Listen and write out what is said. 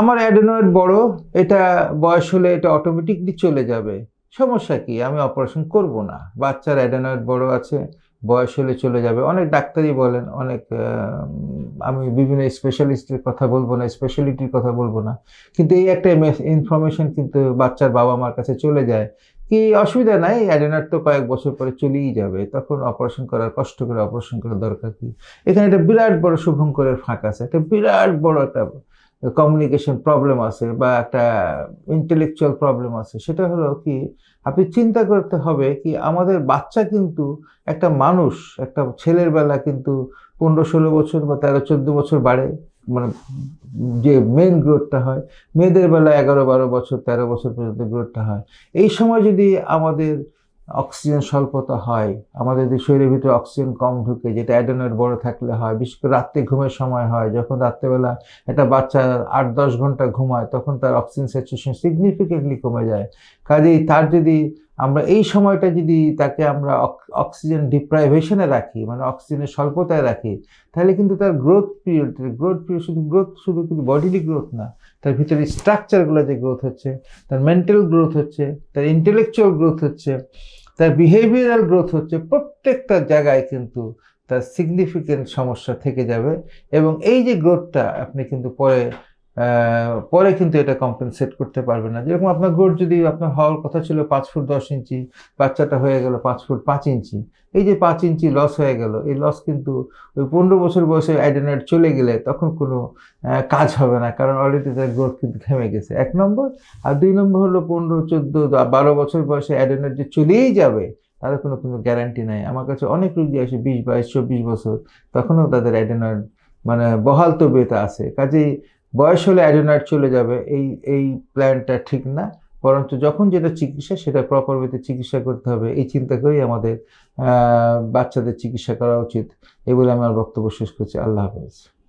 আমার অ্যাডেনয়েড বড়, এটা বয়স হলে এটা অটোমেটিকলি চলে যাবে। সমস্যা কি? আমি অপারেশন করব না। বাচ্চার অ্যাডেনয়েড বড় আছে, বয়স হলে চলে যাবে। অনেক ডাক্তারই বলেন, অনেক আমি বিভিন্ন স্পেশালিস্টের কথা বলব না স্পেশালিটির কথা বলব না। কিন্তু এই একটা ইনফরমেশন কিন্তু বাচ্চার বাবা মার কাছে চলে যায়। কি অসুবিধা নাই? অ্যাডেনয়েড তো কয়েক বছর পরে চলেই যাবে। তখন অপারেশন করার কষ্ট করে অপারেশন করার দরকার কি? এখানে একটা বিরাট বড় শুভঙ্করের ফাঁক আছে। একটা বিরাট বড় একটা কমিউনিকেশন প্রবলেম আছে বা একটা ইন্টেলেকচুয়াল প্রবলেম আছে, সেটা হলো কি, আপনি চিন্তা করতে হবে কি আমাদের বাচ্চা কিন্তু একটা মানুষ, একটা ছেলের বেলা কিন্তু পনেরো ষোলো বছর বা তেরো চোদ্দ বছর বাড়ে মানে যে মেন গ্রোথটা হয়, মেয়েদের বেলা এগারো বারো বছর, তেরো বছর পর্যন্ত গ্রোথটা হয়। এই সময় যদি আমাদের অক্সিজেন স্বল্পতা হয়, আমাদের শরীরের ভিতরে অক্সিজেন কম ঢুকে, যেটা অ্যাডেনয়েড বড় থাকলে হয়, বিশেষ করে রাত্রে ঘুমের সময় হয়, যখন রাত্রেবেলা একটা বাচ্চা আট দশ ঘণ্টা ঘুমায়, তখন তার অক্সিজেন স্যাচুরেশন সিগনিফিকেন্টলি কমে যায়। কাজেই তার যদি আমরা এই সময়টা যদি তাকে আমরা অক্সিজেন ডিপ্রাইভেশনে রাখি মানে অক্সিজেনের স্বল্পতায় রাখি, তাহলে কিন্তু তার গ্রোথ পিরিয়ড গ্রোথ পিরিয়ড শুধু গ্রোথ শুধু কিন্তু বডিলি গ্রোথ না, তার ভিতরে স্ট্রাকচারগুলো যে গ্রোথ হচ্ছে, তার মেন্টাল গ্রোথ হচ্ছে, তার ইন্টেলেকচুয়াল গ্রোথ হচ্ছে, তার বিহেভিয়ারাল গ্রোথ হচ্ছে, প্রত্যেকটা জায়গায় কিন্তু তার সিগনিফিকেন্ট সমস্যা থেকে যাবে এবং এই যে গ্রোথটা আপনি কিন্তু পরে পরে কিন্তু এটা কম্পেনসেট করতে পারবে না। যেরকম আপনার গ্রোথ যদি আপনার হওয়ার কথা ছিল পাঁচ ফুট দশ ইঞ্চি, বাচ্চাটা হয়ে গেল পাঁচ ফুট পাঁচ ইঞ্চি। এই যে পাঁচ ইঞ্চি লস হয়ে গেল, এই লস কিন্তু ওই পনেরো বছর বয়সে অ্যাডেনয়েড চলে গেলে তখন কোনো কাজ হবে না, কারণ অলরেডি তার গ্রোথ কিন্তু থেমে গেছে। এক নম্বর। আর দুই নম্বর হলো পনেরো, চোদ্দ, বারো বছর বয়সে অ্যাডেনয়েড যে চলেই যাবে তার কোনো কোনো গ্যারান্টি নাই। আমার কাছে অনেক রুগী আসে বিশ, বাইশ, চব্বিশ বছর, তখনও তাদের অ্যাডেনয়েড মানে বহাল তবিয়তা আছে। কাজেই বয়স হলে অ্যাডোনাইট চলে যাবে, এই এই প্ল্যানটা ঠিক না। বরঞ্চ যখন যেটা চিকিৎসা, সেটা প্রপার ওয়েতে চিকিৎসা করতে হবে। এই চিন্তা করেই আমাদের বাচ্চাদের চিকিৎসা করা উচিত। এই বলে আমি আমার বক্তব্য শেষ করছি। আল্লাহ হাফেজ।